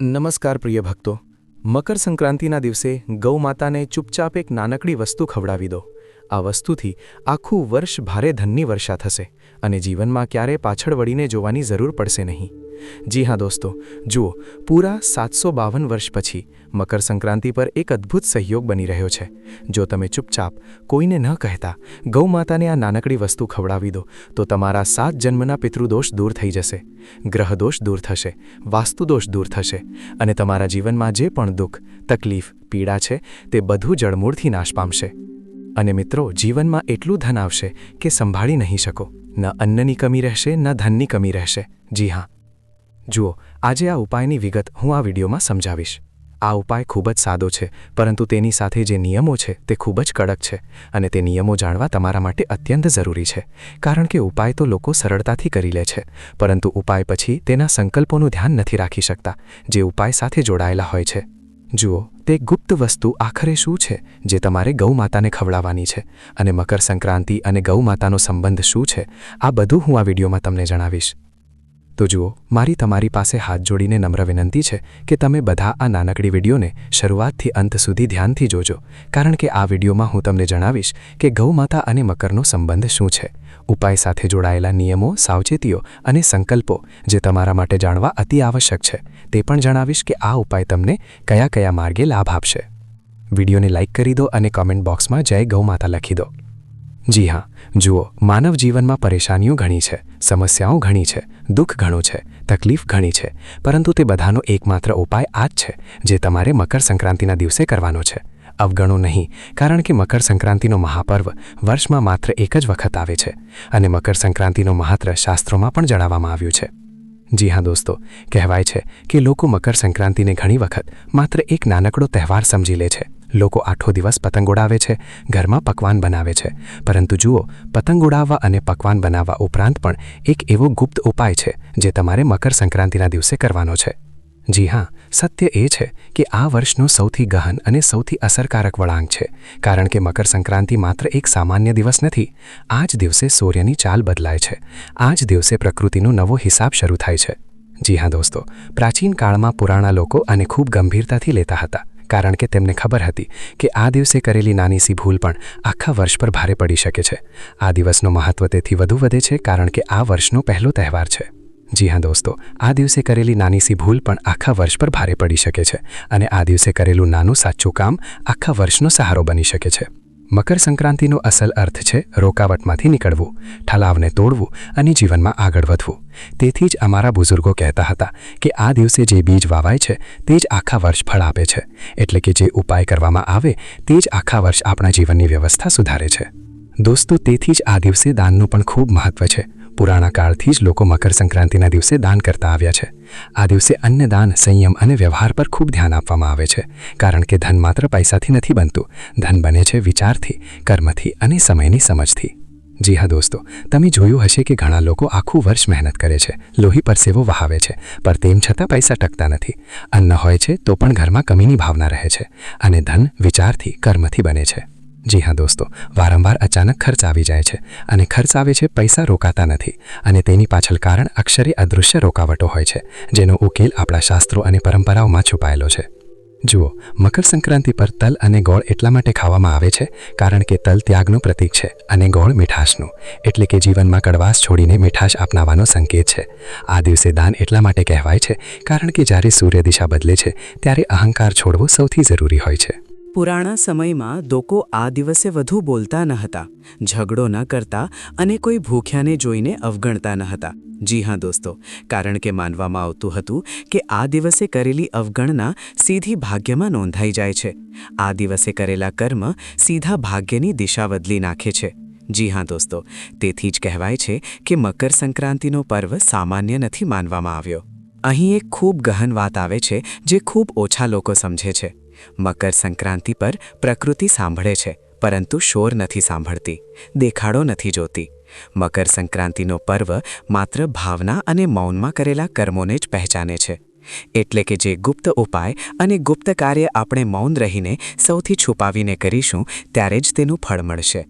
નમસ્કાર પ્રિય ભક્તો. મકર સંક્રાંતિના દિવસે ગૌમાતાને ચૂપચાપ એક નાનકડી વસ્તુ ખવડાવી દો. આ વસ્તુથી આખું વર્ષ ભારે ધનની વર્ષા થશે અને જીવનમાં ક્યારે પાછળ વળીને જોવાની જરૂર પડશે નહીં. જી હા દોસ્તો, જુઓ, પૂરા સાતસો બાવન વર્ષ પછી મકર સંક્રાંતિ પર એક અદ્ભુત સહયોગ બની રહ્યો છે. જો તમે ચૂપચાપ કોઈને ન કહેતા ગૌમાતાને આ નાનકડી વસ્તુ ખવડાવી દો, તો તમારા સાત જન્મના પિતૃદોષ દૂર થઈ જશે, ગ્રહદોષ દૂર થશે, વાસ્તુદોષ દૂર થશે અને તમારા જીવનમાં જે પણ દુઃખ, તકલીફ, પીડા છે તે બધું જળમૂળથી નાશ પામશે. અને મિત્રો, જીવનમાં એટલું ધન આવશે કે સંભાળી નહીં શકો. ન અન્નની કમી રહેશે, ન ધનની કમી રહેશે. જી હા. જુઓ, આજે આ ઉપાયની વિગત હું આ વિડીયોમાં સમજાવીશ. આ ઉપાય ખૂબ જ સાદો છે, પરંતુ તેની સાથે જે નિયમો છે તે ખૂબ જ કડક છે અને તે નિયમો જાણવા તમારા માટે અત્યંત જરૂરી છે. કારણ કે ઉપાય તો લોકો સરળતાથી કરી લે છે, પરંતુ ઉપાય પછી તેના સંકલ્પોનું ધ્યાન નથી રાખી શકતા, જે ઉપાય સાથે જોડાયેલા હોય છે. જુઓ, તે ગુપ્ત વસ્તુ આખરે શું છે જે તમારે ગૌમાતાને ખવડાવવાની છે અને મકર સંક્રાંતિ અને ગૌમાતાનો સંબંધ શું છે? આ બધું હું આ વિડીયોમાં તમને જણાવીશ. તો જુઓ, મારી તમારી પાસે હાથ જોડીને નમ્ર વિનંતી છે કે તમે બધા આ નાનકડી વિડીયોને શરૂઆતથી અંત સુધી ધ્યાનથી જોજો, કારણ કે આ વિડીયોમાં હું તમને જણાવીશ કે ગૌમાતા અને મકરનો સંબંધ શું છે, ઉપાય સાથે જોડાયેલા નિયમો, સાવચેતીઓ અને સંકલ્પો જે તમારા માટે જાણવા અતિ આવશ્યક છે, તે પણ જણાવીશ કે આ ઉપાય તમને કયા કયા માર્ગે લાભ આપશે. વિડીયોને લાઇક કરી દો અને કોમેન્ટ બોક્સમાં જય ગૌમાતા લખી દો. જી હા, જુઓ, માનવ જીવનમાં પરેશાનીઓ ઘણી છે, સમસ્યાઓ ઘણી છે, દુઃખ ઘણું છે, તકલીફ ઘણી છે, પરંતુ તે બધાનો એકમાત્ર ઉપાય આ જ છે, જે તમારે મકર સંક્રાંતિના દિવસે કરવાનો છે. અવગણો નહીં, કારણ કે મકર સંક્રાંતિનો મહાપર્વ વર્ષમાં માત્ર એક જ વખત આવે છે, અને મકર સંક્રાંતિનો મહત્વ શાસ્ત્રોમાં પણ જણાવવામાં આવ્યું છે. જી હા દોસ્તો, કહેવાય છે કે લોકો મકર સંક્રાંતિને ઘણી વખત માત્ર એક નાનકડો તહેવાર સમજી લે છે. લોકો આઠો દિવસ પતંગ ઉડાવે છે, ઘરમાં પકવાન બનાવે છે. પરંતુ જુઓ, પતંગ ઉડાવવા અને પકવાન બનાવવા ઉપરાંત પણ એક એવો ગુપ્ત ઉપાય છે, જે તમારે મકર સંક્રાંતિના દિવસે કરવાનો છે. જી હા, સત્ય એ છે કે આ વર્ષનો સૌથી ગહન અને સૌથી અસરકારક વળાંક છે, કારણ કે મકર સંક્રાંતિ માત્ર એક સામાન્ય દિવસ નથી આ જ દિવસે સૂર્યની ચાલ બદલાય છે આ જ દિવસે પ્રકૃતિનો નવો હિસાબ શરૂ થાય છે. જી હા દોસ્તો, પ્રાચીન કાળમાં પુરાણા લોકો આને ખૂબ ગંભીરતાથી લેતા હતા. કારણ કે તેમને ખબર હતી કે આ દિવસે કરેલી નાની સી ભૂલ પણ આખા વર્ષ પર ભારે પડી શકે છે. આ દિવસનો મહત્વ તેથી વધુ વધે છે કારણ કે આ વર્ષનો પહેલો તહેવાર છે. જી હા દોસ્તો, આ દિવસે કરેલી નાની સી ભૂલ પણ આખા વર્ષ પર ભારે પડી શકે છે અને આ દિવસે કરેલું નાનું સાચું કામ આખા વર્ષનો સહારો બની શકે છે. મકર સંક્રાંતિનો અસલ અર્થ છે રોકાવટમાંથી નીકળવું ઠલાવને તોડવું અને જીવનમાં આગળ વધવું. તેથી જ અમારા બુઝુર્ગો કહેતા હતા કે આ દિવસે જે બીજ વાવાય છે, તે જ આખા વર્ષ ફળ આપે છે. એટલે કે જે ઉપાય કરવામાં આવે, તે જ આખા વર્ષ આપણા જીવનની વ્યવસ્થા સુધારે છે. દોસ્તો, તેથી જ આ દિવસે દાનનું પણ ખૂબ મહત્વ છે. પુરાણા કાળથી જ લોકો મકર સંક્રાંતિના દિવસે દાન કરતા આવ્યા છે. આ દિવસે અન્નદાન, સંયમ અને વ્યવહાર પર ખૂબ ધ્યાન આપવામાં આવે છે, કારણ કે ધન માત્ર પૈસાથી નથી બનતું. ધન બને છે વિચારથી, કર્મથી અને સમયની સમજથી. જી હા દોસ્તો, તમે જોયું હશે કે ઘણા લોકો આખું વર્ષ મહેનત કરે છે, લોહી પરસેવો વહાવે છે પર તેમ છતાં પૈસા ટકતા નથી. અન્ન હોય છે તો પણ ઘરમાં કમીની ભાવના રહે છે અને ધન વિચારથી, કર્મથી બને છે. જી હા દોસ્તો, વારંવાર અચાનક ખર્ચ આવી જાય છે અને ખર્ચ આવે છે પૈસા રોકાતા નથી અને તેની પાછળ કારણ અક્ષરે અદૃશ્ય રોકાવટો હોય છે, જેનો ઉકેલ આપણા શાસ્ત્રો અને પરંપરાઓમાં છુપાયેલો છે. જુઓ, મકર સંક્રાંતિ પર તલ અને ગોળ એટલા માટે ખાવામાં આવે છે કારણ કે તલ ત્યાગનું પ્રતીક છે અને ગોળ મીઠાશનું, એટલે કે જીવનમાં કડવાશ છોડીને મીઠાશ અપનાવવાનો સંકેત છે. આ દિવસે દાન એટલા માટે કહેવાય છે કારણ કે જ્યારે સૂર્ય દિશા બદલે છે, ત્યારે અહંકાર છોડવો સૌથી જરૂરી હોય છે. પુરાણા સમયમાં લોકો આ દિવસે વધુ બોલતા ન હતા, ઝઘડો ન કરતા અને કોઈ ભૂખ્યાને જોઈને અવગણતા ન હતા. જી હા દોસ્તો, કારણ કે માનવામાં આવતું હતું કે આ દિવસે કરેલી અવગણના સીધી ભાગ્યમાં નોંધાઈ જાય છે. આ દિવસે કરેલા કર્મ સીધા ભાગ્યની દિશા બદલી નાખે છે. જી હા દોસ્તો, તેથી જ કહેવાય છે કે મકર સંક્રાંતિનો પર્વ સામાન્ય નથી માનવામાં આવ્યો. અહીં એક ખૂબ ગહન વાત આવે છે જે ખૂબ ઓછા લોકો સમજે છે. મકર સંક્રાંતિ પર પ્રકૃતિ સાંભળે છે, પરંતુ શોર નથી સાંભળતી, દેખાડો નથી જોતી. મકર સંક્રાંતિનો પર્વ માત્ર ભાવના અને મૌનમાં કરેલા કર્મોને જ પહેચાને છે. એટલે કે જે ગુપ્ત ઉપાય અને ગુપ્ત કાર્ય આપણે મૌન રહીને સૌથી છુપાવીને કરીશું, ત્યારે જ તેનું ફળ મળશે.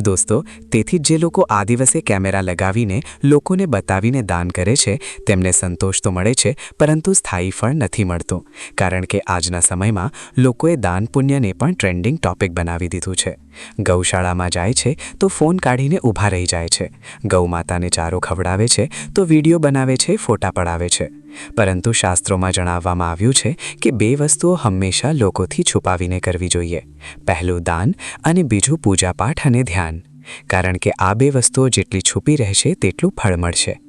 દોસ્તો, તેથી જ જે લોકો આ દિવસે કેમેરા લગાવીને લોકોને બતાવીને દાન કરે છે, તેમને સંતોષ તો મળે છે, પરંતુ સ્થાયી ફળ નથી મળતું, કારણ કે આજના સમયમાં લોકોએ દાન પુણ્યને પણ ટ્રેન્ડિંગ ટોપિક બનાવી દીધું છે. ગૌશાળામાં જાય છે, તો ફોન કાઢીને ઊભા રહી જાય છે. ગૌમાતાને ચારો ખવડાવે છે, તો વીડિયો બનાવે છે, ફોટા પડાવે છે. પરંતુ શાસ્ત્રોમાં જણાવવામાં આવ્યું છે કે બે વસ્તુઓ હંમેશા લોકોથી છુપાવીને કરવી જોઈએ. પહેલું દાન અને બીજું પૂજાપાઠ અને ધ્યાન. કારણ કે આ બે વસ્તુઓ જેટલી છુપી રહેશે તેટલું ફળ મળશે.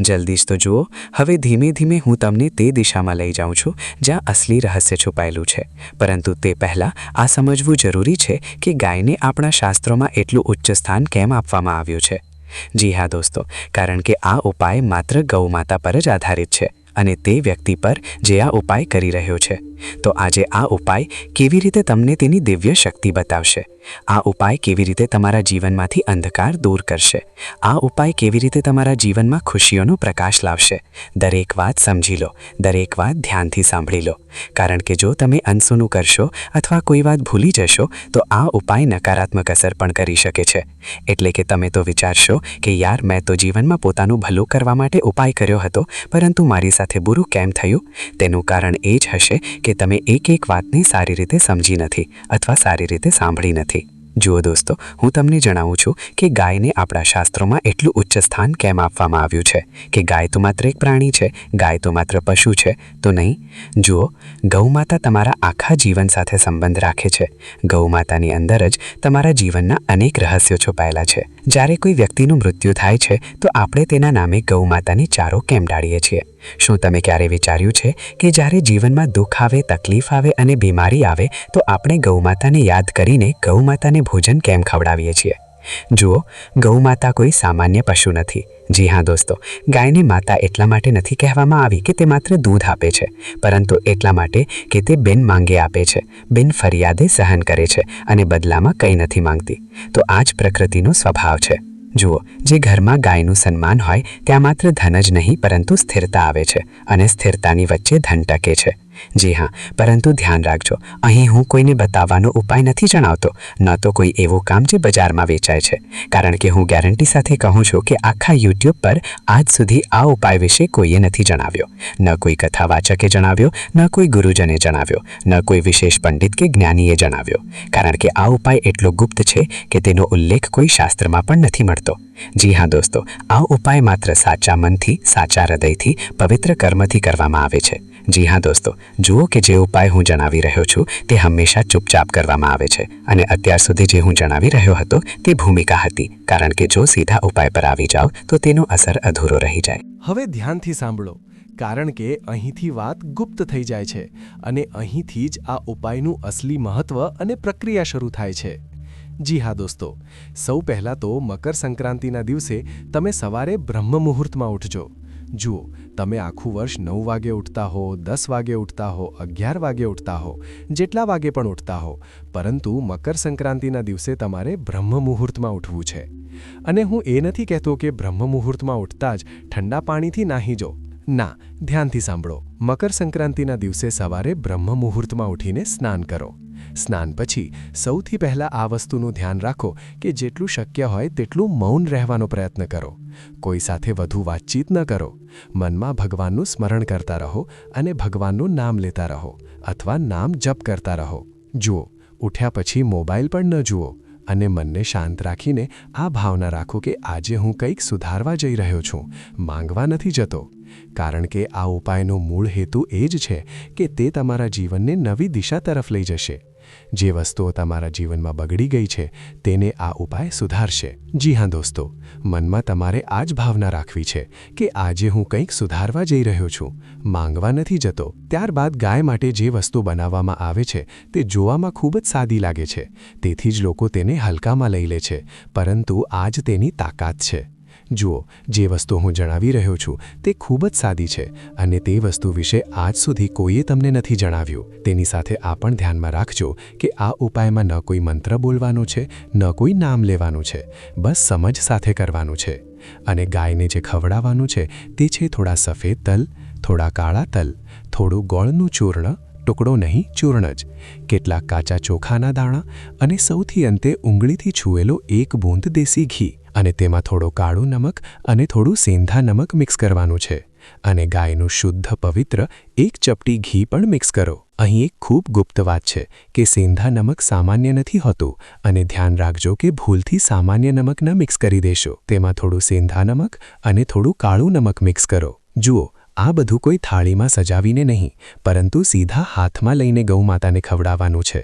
જલ્દી જ તો જુઓ, હવે ધીમે ધીમે હું તમને તે દિશામાં લઈ જાઉં છું જ્યાં અસલી રહસ્ય છુપાયેલું છે. પરંતુ તે પહેલાં આ સમજવું જરૂરી છે કે ગાયને આપણા શાસ્ત્રોમાં એટલું ઉચ્ચ સ્થાન કેમ આપવામાં આવ્યું છે. જી હા દોસ્તો, કારણ કે આ ઉપાય માત્ર ગૌમાતા પર જ આધારિત છે. અને તે વ્યક્તિ પર જે આ ઉપાય કરી રહ્યો છે. તો આજે આ ઉપાય કેવી રીતે તમને તેની દિવ્ય શક્તિ બતાવશે? આ ઉપાય કેવી રીતે તમારા જીવનમાંથી અંધકાર દૂર કરશે? આ ઉપાય કેવી રીતે તમારા જીવનમાં ખુશીઓનો પ્રકાશ લાવશે? દરેક વાત સમજી લો, દરેક વાત ધ્યાનથી સાંભળી લો. કારણ કે જો તમે અનસુનું કરશો અથવા કોઈ વાત ભૂલી જશો, તો આ ઉપાય નકારાત્મક અસર પણ કરી શકે છે. એટલે કે તમે તો વિચારશો કે યાર, મેં તો જીવનમાં પોતાનું ભલું કરવા માટે ઉપાય કર્યો હતો, પરંતુ મારી સાથે બુરું કેમ થયું? તેનું કારણ એ જ હશે કે તમે એક એક વાતને સારી રીતે સમજી નથી અથવા સારી રીતે સાંભળી નથી. જુઓ દોસ્તો, હું તમને જણાવું છું કે ગાયને આપણા શાસ્ત્રોમાં એટલું ઉચ્ચ સ્થાન કેમ આપવામાં આવ્યું છે કે ગાય તો માત્ર એક પ્રાણી છે, ગાય તો માત્ર પશુ છે, તો નહીં? જુઓ ગૌમાતા તમારા આખા જીવન સાથે સંબંધ રાખે છે. ગૌમાતાની અંદર જ તમારા જીવનના અનેક રહસ્યો છુપાયેલા છે. જ્યારે કોઈ વ્યક્તિનું મૃત્યુ થાય છે, તો આપણે તેના નામે ગૌમાતાની ચારો કેમ ડાળીએ છીએ? શું તમે ક્યારે વિચાર્યું છે કે જ્યારે જીવનમાં દુઃખ આવે, તકલીફ આવે અને બીમારી આવે, તો આપણે ગૌમાતાને યાદ કરીને ગૌમાતાને ભોજન કેમ ખવડાવીએ છીએ? જુઓ, ગૌમાતા કોઈ સામાન્ય પશુ નથી. જી હા દોસ્તો, ગાયને માતા એટલા માટે નથી કહેવામાં આવી કે તે માત્ર દૂધ આપે છે, પરંતુ એટલા માટે કે તે બિન માંગે આપે છે, બિન ફરિયાદે સહન કરે છે અને બદલામાં કંઈ નથી માંગતી. તો આ જ પ્રકૃતિનો સ્વભાવ છે. જુઓ, જે ઘરમાં ગાયનું સન્માન હોય, ત્યાં માત્ર ધન જ નહીં, પરંતુ સ્થિરતા આવે છે અને સ્થિરતાની વચ્ચે ધન ટકે છે. જી હા, પરંતુ ધ્યાન રાખજો. અહીં હું કોઈને બતાવવાનો ઉપાય નથી જણાવતો. ન તો કોઈ એવું કામ જે બજારમાં વેચાય છે. કારણ કે હું ગેરંટી સાથે કહું છું કે આખા યુટ્યુબ પર આજ સુધી આ ઉપાય વિશે કોઈએ નથી જણાવ્યો. ન કોઈ કથાવાચકે જણાવ્યો, ન કોઈ ગુરુજને જણાવ્યો, ન કોઈ વિશેષ પંડિત કે જ્ઞાનીએ જણાવ્યો. કારણ કે આ ઉપાય એટલો ગુપ્ત છે કે તેનો ઉલ્લેખ કોઈ શાસ્ત્રમાં પણ નથી મળતો. જી હા દોસ્તો, આ ઉપાય માત્ર સાચા મનથી, સાચા હૃદયથી, પવિત્ર કર્મથી કરવામાં આવે છે. જી હા દોસ્તો, જુઓ કે જે ઉપાય હું જણાવી રહ્યો છું તે હંમેશા ચૂપચાપ કરવામાં આવે છે અને અત્યાર સુધી જે હું જણાવી રહ્યો હતો તે ભૂમિકા હતી, કારણ કે જો સીધા ઉપાય પર આવી જાઓ તો તેનો અસર અધૂરો રહી જાય. હવે ધ્યાનથી સાંભળો, કારણ કે અહીંથી વાત ગુપ્ત થઈ જાય છે અને અહીંથી જ આ ઉપાયનું અસલી મહત્વ અને પ્રક્રિયા શરૂ થાય છે. જી હા દોસ્તો, સૌ પહેલાં તો મકર સંક્રાંતિના દિવસે તમે સવારે બ્રહ્મ મુહૂર્તમાં ઉઠજો. જુઓ તમે આખું વર્ષ નવ વાગે ઉઠતા હો, દસ વાગે ઉઠતા હો, અગિયાર વાગે ઉઠતા હો, જેટલા વાગે પણ ઉઠતા હો. પરંતુ મકર સંક્રાંતિના દિવસે તમારે બ્રહ્મ મુહૂર્તમાં ઉઠવું છે. અને હું એ નથી કહેતો કે બ્રહ્મ મુહૂર્તમાં ઉઠતા જ ઠંડા પાણીથી નાહી જો. ના, ધ્યાનથી સાંભળો. મકર સંક્રાંતિના દિવસે સવારે બ્રહ્મ મુહૂર્તમાં ઉઠીને સ્નાન કરો. સ્નાન પછી સૌથી પહેલાં આ વસ્તુનું ધ્યાન રાખો કે જેટલું શક્ય હોય તેટલું મૌન રહેવાનો પ્રયત્ન કરો. કોઈ સાથે વધુ વાતચીત ન કરો. મનમાં ભગવાનનું સ્મરણ કરતા રહો અને ભગવાનનું નામ લેતા રહો અથવા નામ જપ કરતા રહો. જુઓ, ઉઠ્યા પછી મોબાઈલ પણ ન જુઓ અને મનને શાંત રાખીને આ ભાવના રાખો કે આજે હું કંઈક સુધારવા જઈ રહ્યો છું, માંગવા નથી જતો. કારણ કે આ ઉપાયનો મૂળ હેતુ એ જ છે કે તે તમારા જીવનને નવી દિશા તરફ લઈ જશે. જે વસ્તુઓ તમારા જીવનમાં બગડી ગઈ છે, તેને આ ઉપાય સુધારશે. જી હા દોસ્તો, મનમાં તમારે આ જ ભાવના રાખવી છે કે આજે હું કંઈક સુધારવા જઈ રહ્યો છું. માંગવા નથી જતો, ત્યારબાદ ગાય માટે જે વસ્તુ બનાવવામાં આવે છે, તે જોવામાં ખૂબ જ સાદી લાગે છે. તેથી જ લોકો તેને હલકામાં લઈ લે છે, પરંતુ આ જ તેની તાકાત છે. જુઓ, જે વસ્તુ હું જણાવી રહ્યો છું તે ખૂબ જ સાદી છે અને તે વસ્તુ વિશે આજ સુધી કોઈએ તમને નથી જણાવ્યું. તેની સાથે આ પણ ધ્યાનમાં રાખજો કે આ ઉપાયમાં ન કોઈ મંત્ર બોલવાનો છે, ન કોઈ નામ લેવાનું છે, બસ સમજ સાથે કરવાનું છે. અને ગાયને જે ખવડાવવાનું છે તે છે થોડા સફેદ તલ, થોડા કાળા તલ, થોડું ગોળનું ચૂર્ણ, ટુકડો નહીં, ચૂર્ણ જ, કેટલાક કાચા ચોખાના દાણા અને સૌથી અંતે ઉંગળીથી છૂએલો એક બૂંદ દેશી ઘી. અને તેમાં થોડો કાળું નમક અને થોડું સેંધા નમક મિક્સ કરવાનું છે. અને ગાયનું શુદ્ધ પવિત્ર, એક ચપટી ઘી પણ મિક્સ કરો. અહીં એક ખૂબ ગુપ્ત વાત છે કે સેંધા નમક સામાન્ય નથી હોતું અને ધ્યાન રાખજો કે ભૂલથી સામાન્ય નમક ન મિક્સ કરી દેશો. તેમાં થોડું સેંધા નમક અને થોડું કાળું નમક મિક્સ કરો. જુઓ, આ બધું કોઈ થાળીમાં સજાવીને નહીં, પરંતુ સીધા હાથમાં લઈને ગૌમાતાને ખવડાવવાનું છે.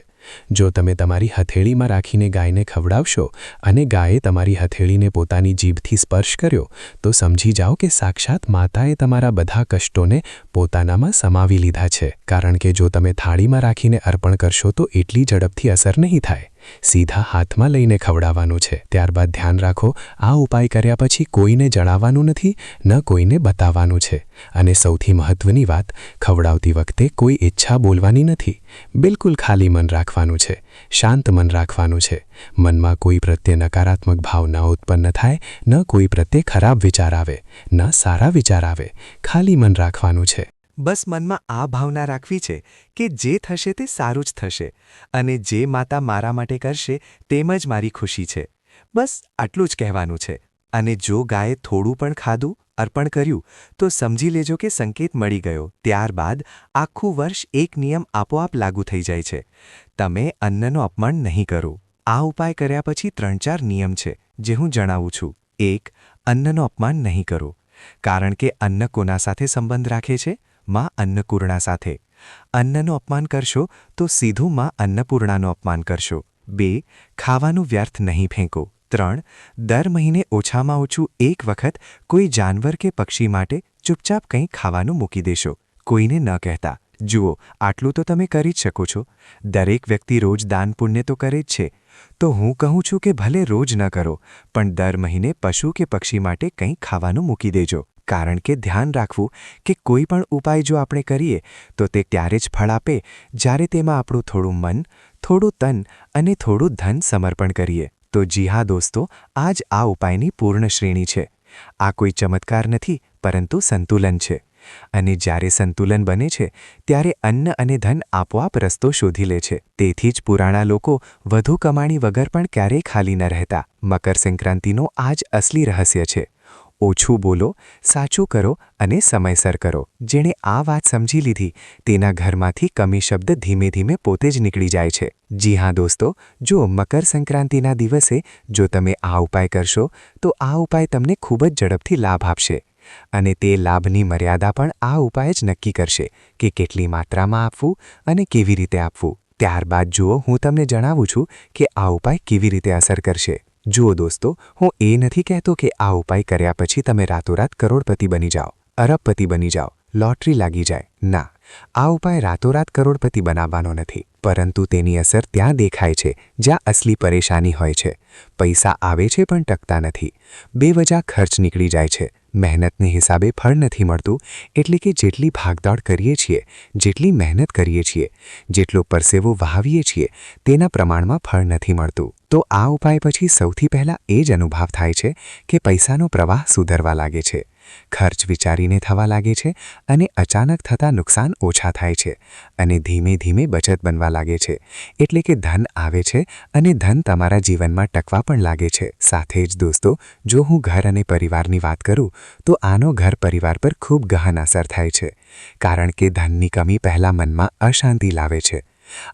જો તમે તમારી હથેળીમાં રાખીને ગાયને ખવડાવશો અને ગાયે તમારી હથેળીને પોતાની જીભથી સ્પર્શ કર્યો, તો સમજી જાઓ કે સાક્ષાત માતાએ તમારા બધા કષ્ટોને પોતાનામાં સમાવી લીધા છે. કારણ કે જો તમે થાળીમાં રાખીને અર્પણ કરશો, તો એટલી ઝડપથી અસર નહીં થાય. સીધા હાથમાં લઈને ખવડાવવાનું છે. ત્યારબાદ ધ્યાન રાખો, આ ઉપાય કર્યા પછી કોઈને જણાવવાનું નથી, ન કોઈને બતાવવાનું છે. અને સૌથી મહત્વની વાત, ખવડાવતી વખતે કોઈ ઈચ્છા બોલવાની નથી. બિલકુલ ખાલી મન રાખવાનું છે. શાંત મન રાખવાનું છે. મનમાં કોઈ પ્રત્યે નકારાત્મક ભાવ ન ઉત્પન્ન થાય, ન કોઈ પ્રત્યે ખરાબ વિચાર આવે, ન સારા વિચાર આવે. ખાલી મન રાખવાનું છે. બસ મનમાં આ ભાવના રાખવી છે કે જે થશે તે સારું જ થશે અને જે માતા મારા માટે કરશે તેમ જ મારી ખુશી છે. બસ આટલું જ કહેવાનું છે. અને જો ગાયે થોડું પણ ખાધું, અર્પણ કર્યું, તો સમજી લેજો કે સંકેત મળી ગયો. ત્યારબાદ આખું વર્ષ એક નિયમ આપોઆપ લાગુ થઈ જાય છે. તમે અન્નનો અપમાન નહીં કરો. આ ઉપાય કર્યા પછી ત્રણ ચાર નિયમ છે જે હું જણાવું છું. એક, અન્નનો અપમાન નહીં કરો. કારણ કે અન્ન કોના સાથે સંબંધ રાખે છે? માં અન્નપૂર્ણા સાથે. અન્નનું અપમાન કરશો તો સીધું માં અન્નપૂર્ણાનું અપમાન કરશો. બે, ખાવાનું વ્યર્થ નહીં ફેંકો. ત્રણ, દર મહિને ઓછામાં ઓછું એક વખત કોઈ જાનવર કે પક્ષી માટે ચૂપચાપ કંઈ ખાવાનું મૂકી દેશો. કોઈને ન કહેતા. જુઓ, આટલું તો તમે કરી જ શકો છો. દરેક વ્યક્તિ રોજ દાન પુણ્ય તો કરે જ છે. તો હું કહું છું કે ભલે રોજ ન કરો, પણ દર મહિને પશુ કે પક્ષી માટે કંઈ ખાવાનું મૂકી દેજો. કારણ કે ધ્યાન રાખવું કે કોઈ પણ ઉપાય જો આપણે કરીએ, તો તે ત્યારે જ ફળ આપે જ્યારે તેમાં આપણું થોડું મન, થોડું તન અને થોડું ધન સમર્પણ કરીએ. તો જી હા દોસ્તો આ જ આ ઉપાયની પૂર્ણ શ્રેણી છે. આ કોઈ ચમત્કાર નથી, પરંતુ સંતુલન છે. અને જ્યારે સંતુલન બને છે, ત્યારે અન્ન અને ધન આપોઆપ રસ્તો શોધી લે છે. તેથી જ પુરાણા લોકો વધુ કમાણી વગર પણ ક્યારેય ખાલી ન રહેતા. મકર સંક્રાંતિનો આ જ અસલી રહસ્ય છે. ઓછું બોલો, સાચું કરો અને સમયસર કરો. જેણે આ વાત સમજી લીધી, તેના ઘરમાંથી કમી શબ્દ ધીમે ધીમે પોતે જ નીકળી જાય છે. જી હા દોસ્તો, જો મકર સંક્રાંતિના દિવસે જો તમે આ ઉપાય કરશો, તો આ ઉપાય તમને ખૂબ જ ઝડપથી લાભ આપશે. અને તે લાભની મર્યાદા પણ આ ઉપાય જ નક્કી કરશે કે કેટલી માત્રામાં આપવું અને કેવી રીતે આપવું. ત્યારબાદ જુઓ, હું તમને જણાવું છું કે આ ઉપાય કેવી રીતે અસર કરશે. જુઓ દોસ્તો, હું એ નથી કહેતો કે આ ઉપાય કર્યા પછી તમે રાતોરાત કરોડપતિ બની જાઓ, અરબપતિ બની જાઓ, લોટરી લાગી જાય. ના. આ ઉપાય રાતોરાત કરોડપતિ બનાવવાનો નથી, પરંતુ તેની અસર ત્યાં દેખાય છે, જ્યાં અસલી પરેશાની હોય છે. પૈસા આવે છે પણ ટકતા નથી. બેવજા ખર્ચ નીકળી જાય છે. મહેનતને હિસાબે ફળ નથી મળતું, એટલે કે જેટલી ભાગદોડ કરીએ છીએ, જેટલી મહેનત કરીએ છીએ, જેટલો પરસેવો વહાવીએ છીએ, તેના પ્રમાણમાં ફળ નથી મળતું. તો આ ઉપાય પછી સૌથી પહેલાં એ જ અનુભવ થાય છે કે પૈસાનો પ્રવાહ સુધરવા લાગે છે. ખર્ચ વિચારીને થવા લાગે છે અને અચાનક થતા નુકસાન ઓછા થાય છે અને ધીમે ધીમે બચત બનવા લાગે છે. એટલે કે ધન આવે છે અને ધન તમારા જીવનમાં ટકવા પણ લાગે છે. સાથે જ દોસ્તો, જો હું ઘર અને પરિવારની વાત કરું, તો આનો ઘર પરિવાર પર ખૂબ ગહન અસર થાય છે, કારણ કે ધનની કમી પહેલાં મનમાં અશાંતિ લાવે છે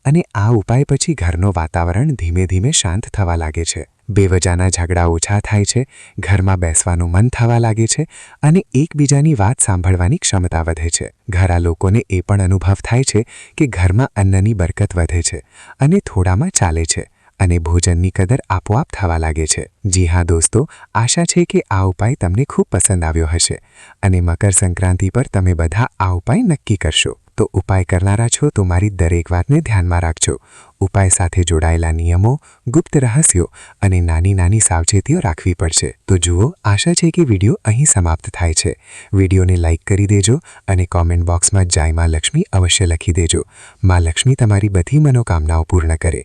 અને આ ઉપાય પછી ઘરનો વાતાવરણ ધીમે ધીમે શાંત થવા લાગે છે. બેવજાના ઝઘડા ઓછા થાય છે, ઘરમાં બેસવાનું મન થવા લાગે છે અને એકબીજાની વાત સાંભળવાની ક્ષમતા વધે છે. ઘરા લોકોને એ પણ અનુભવ થાય છે કે ઘરમાં અન્નની બરકત વધે છે અને થોડામાં ચાલે છે અને ભોજનની કદર આપોઆપ થવા લાગે છે. જી હા દોસ્તો, આશા છે કે આ ઉપાય તમને ખૂબ પસંદ આવ્યો હશે અને મકર સંક્રાંતિ પર તમે બધા આ ઉપાય નક્કી કરશો. તો ઉપાય કરનારા છો તો મારી દરેક વાતને ધ્યાનમાં રાખજો. ઉપાય સાથે જોડાયેલા નિયમો, ગુપ્ત રહસ્યો અને નાની નાની સાવચેતીઓ રાખવી પડશે. તો જુઓ, આશા છે કે વીડિયો અહીં સમાપ્ત થાય છે. વિડીયોને લાઇક કરી દેજો અને કોમેન્ટ બોક્સમાં જય માં લક્ષ્મી અવશ્ય લખી દેજો. માં લક્ષ્મી તમારી બધી મનોકામનાઓ પૂર્ણ કરે.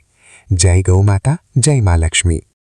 જય ગૌ માતા, જય માં લક્ષ્મી.